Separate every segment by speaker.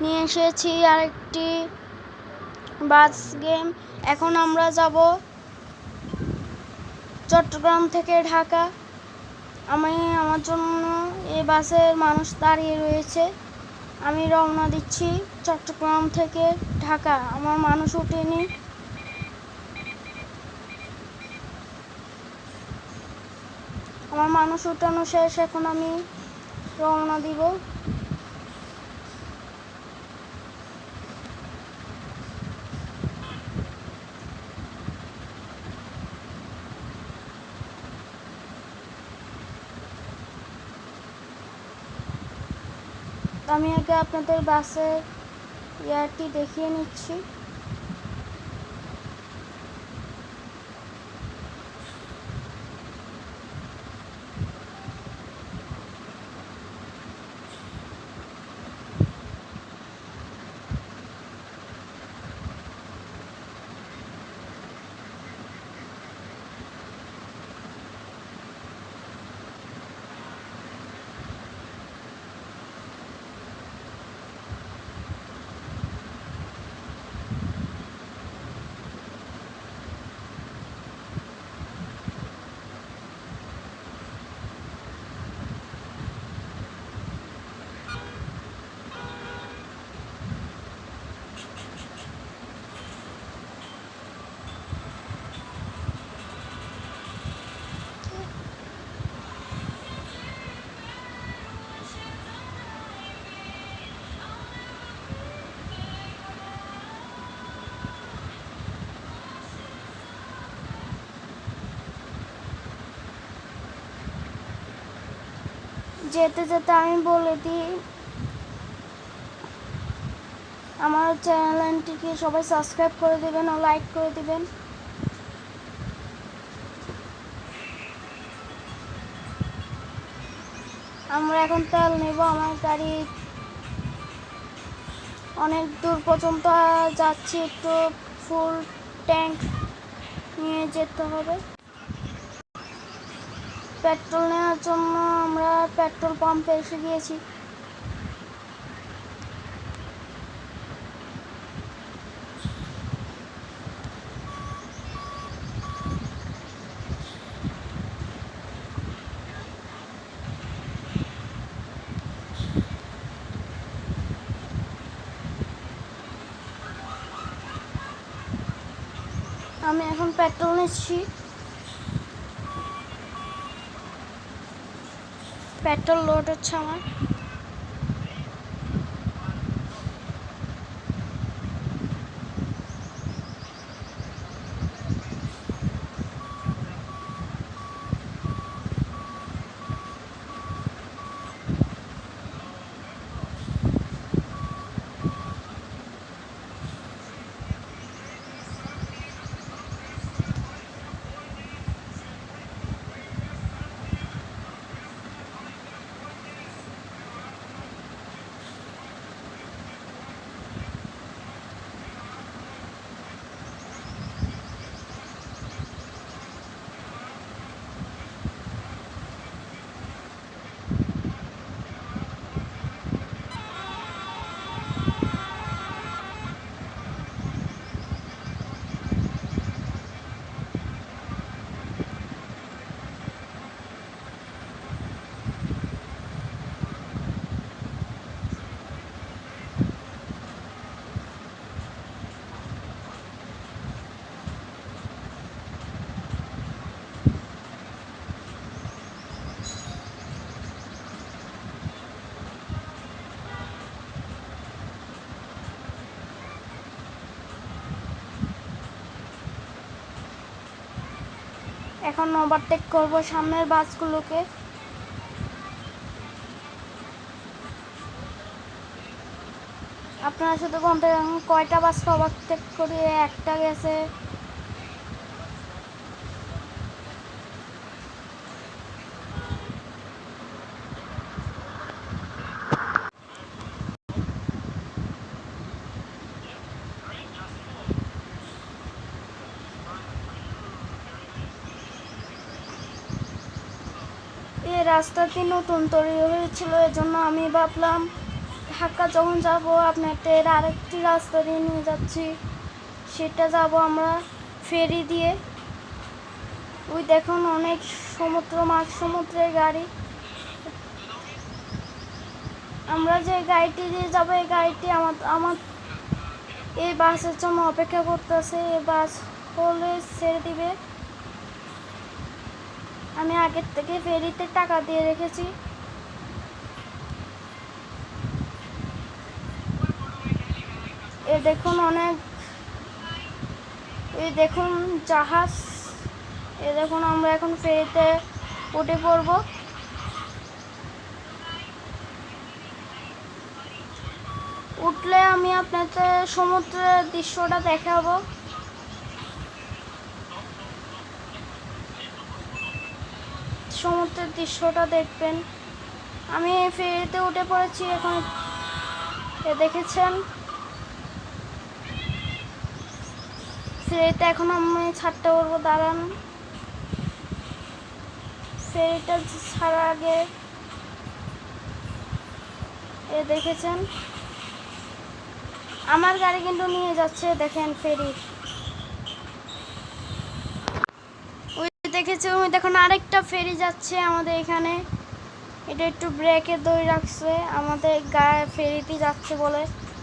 Speaker 1: নিয়ে এসেছি আরেকটি বাস গেম। এখন আমরা যাব চট্টগ্রাম থেকে ঢাকা। আমি, আমার জন্য এই বাসের মানুষ দাঁড়িয়ে রয়েছে। আমি রওনা দিচ্ছি চট্টগ্রাম থেকে ঢাকা। আমার মানুষ ওঠেনি। আমার মানুষ উঠানো শেষ। এখন আমি রওনা দিব। আমি আগে আপনাদের বাসের ইয়ারটি দেখিয়ে নিচ্ছি। যেতে যেতে আমি বলে দিই, আমার চ্যানেলটিকে সবাই সাবস্ক্রাইব করে দেবেন ও লাইক করে দেবেন। আমরা এখন তেল নেব, আমার গাড়ি অনেক দূর পর্যন্ত যাচ্ছি, একটু ফুল ট্যাঙ্ক নিয়ে যেতে হবে। পেট্রোল নেওয়ার জন্য আমরা পেট্রোল পাম্পে এসে গিয়েছি। আমি এখন পেট্রোল নিচ্ছি। পেট্রোল লোড হচ্ছে আমার। এখন ওভারটেক করব সামনের বাসগুলোকে। আপনারা শুধু বলতে কয়টা বাসকে ওভারটেক করি? একটা গেছে। রাস্তাটি নতুন তৈরি হয়েছিল, এজন্য আমি ভাবলাম ঢাকা যখন যাব, আপনাদের আরেকটি রাস্তা দিয়ে নিয়ে যাচ্ছি। সেটা যাব আমরা ফেরি দিয়ে। ওই দেখুন, অনেক সমুদ্র মাছ সমুদ্রের গাড়ি। আমরা যে গাড়িটি দিয়ে যাব, এই গাড়িটি আমার আমার, এই বাসের জন্য অপেক্ষা করতেছে। এই বাস হলে ছেড়ে দিবে। আমি আগের থেকে ফেরিতে টাকা দিয়ে রেখেছি। এ দেখুন অনেক এই দেখুন জাহাজ, এ দেখুন আমরা এখন ফেরিতে উঠে পড়ব। উঠলে আমি আপনাদের সমুদ্রের দৃশ্যটা দেখাবো। সমুদ্রের দৃশ্যটা দেখবেন। আমি ফেরিতে উঠে পড়েছি, এখন দেখেছেন? ফেরিতে এখন আমি ছাড়তে পারব, দাঁড়ান। ফেরিটা ছাড়ার আগে এ দেখেছেন? আমার গাড়ি কিন্তু নিয়ে যাচ্ছে, দেখেন ফেরি ওই দেখেছে ওই দেখুন, আরেকটা ফেরি যাচ্ছে আমাদের এখানে। এটা একটু ব্রেকে দই রাখছে। আমাদের গায়ে ফেরিতে যাচ্ছে বলে।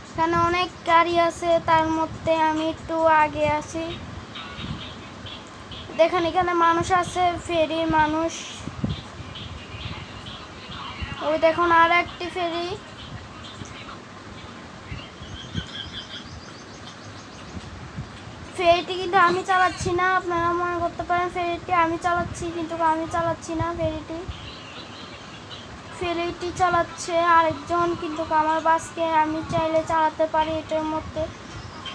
Speaker 1: এখানে অনেক গাড়ি আছে, তার মধ্যে আমি একটু আগে আছি। দেখেন, এখানে মানুষ আছে ফেরি মানুষ। ওই দেখুন আর একটি ফেরি। ফেরিটি কিন্তু আমি চালাচ্ছি না, আপনারা মনে করতে পারেন ফেরিটি আমি চালাচ্ছি, কিন্তু আমি চালাচ্ছি না ফেরিটি। ফেরিটি চালাচ্ছে আরেকজন, কিন্তু আমার বাসকে আমি চাইলে চালাতে পারি এটার মধ্যে।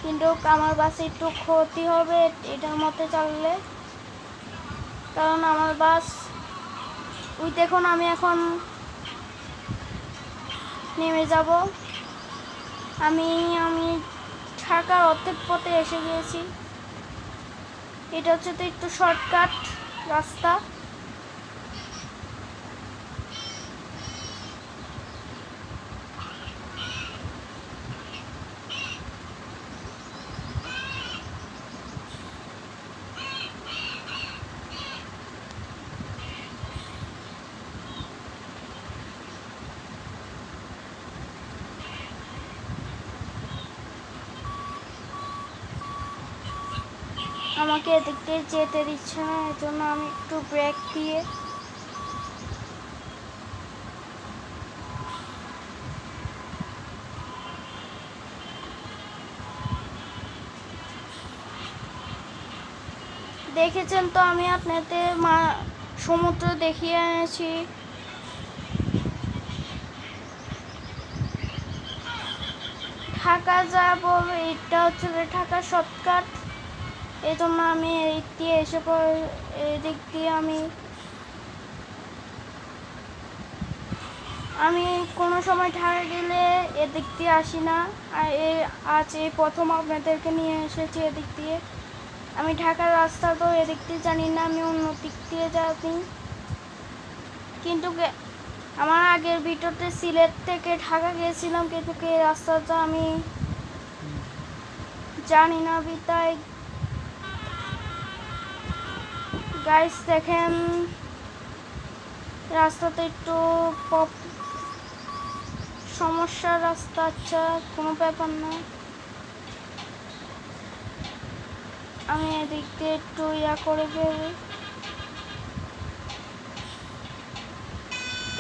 Speaker 1: কিন্তু আমার বাসে একটু ক্ষতি হবে এটার মধ্যে চালালে। কারণ আমার বাস, ওই দেখুন আমি এখন নেমে যাব। আমি আমি ঢাকার অর্ধেক পথে এসে গিয়েছি। এটা হচ্ছে তো একটু শর্টকাট রাস্তা। আমাকে এদিক যেতে দিচ্ছে না এর জন্য আমি একটু ব্রেক দিয়ে দেখেছেন তো আমি আপনাদের মা, সমুদ্র দেখিয়ে এনেছি। ঢাকা যাব, এটা হচ্ছে ঢাকা শর্টকাট। এই জন্য আমি এদিক দিয়ে এসে এদিক দিয়ে আমি আমি কোনো সময় ঢাকা গেলে এদিক দিয়ে আসি না। আর আজ এই প্রথম আপনাদেরকে নিয়ে এসেছি এদিক দিয়ে। আমি ঢাকার রাস্তা তো এদিক দিয়ে জানি না আমি অন্য দিক দিয়ে যাবি। কিন্তু আমার আগের ভিডিওতে সিলেট থেকে ঢাকা গিয়েছিলাম কিন্তু এই রাস্তাটা আমি জানি না বিতাই গাইস দেখেন, রাস্তাতে একটু পপ সমস্যার রাস্তা আচ্ছা কোনো ব্যাপার না। আমি এদিক দিয়ে একটু ইয়া করে ফেলি।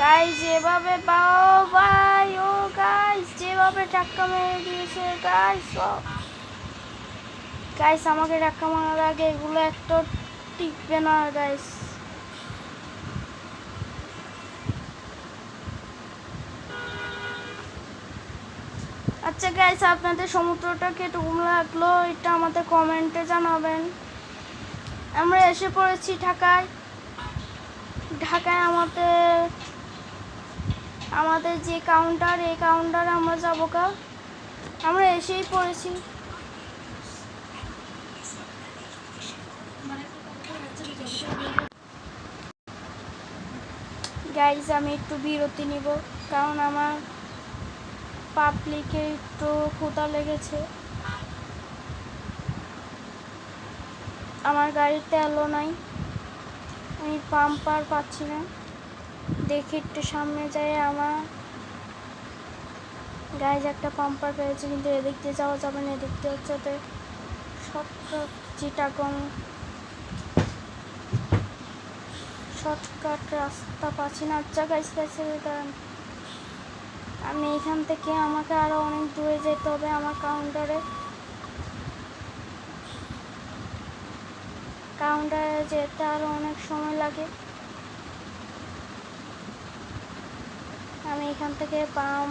Speaker 1: গাইস যেভাবে পাও ভাই, ও গাইস যেভাবে টাক্কা মেরে দিয়েছে গাইস গাইস আমাকে টাক্কা মারার আগে এগুলো একটা টিকবে না গাইস আচ্ছা গাইস আপনাদের সমুদ্রটা কেটুকুম লাগল। এটা আমাদের কমেন্টে জানাবেন। আমরা এসে পড়েছি ঢাকায়। ঢাকায় আমাদের আমাদের যে কাউন্টার এই কাউন্টারে আমরা যাব কা আমরা এসেই পড়েছি। গাইজ আমি একটু বিরতি নিব, কারণ আমার পাবলিকে একটু ক্ষুধা লেগেছে। আমার গাড়ির তেলও নাই, আমি পাম্পার পাচ্ছি না। দেখি একটু সামনে যাই, আমার যে একটা পাম্পার পেয়েছে, কিন্তু এদিক দিয়ে যাওয়া যাবে না, এদিক দিয়ে হচ্ছে শর্টকাট চিটাগং শর্টকাট রাস্তা পাচ্ছি না আচ্ছা গাইস গাইছে আমি এখান থেকে আমাকে আরও অনেক দূরে যেতে হবে আমার কাউন্টারে কাউন্টারে যেতে আরও অনেক সময় লাগে। আমি এখান থেকে পাম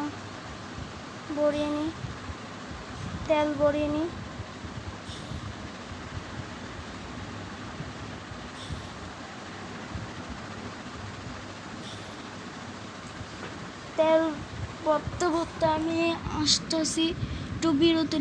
Speaker 1: ভরিয়ে নিই, তেল ভরিয়ে নিই। তেল ভরতে আমি আসতেছি একটু বিরতি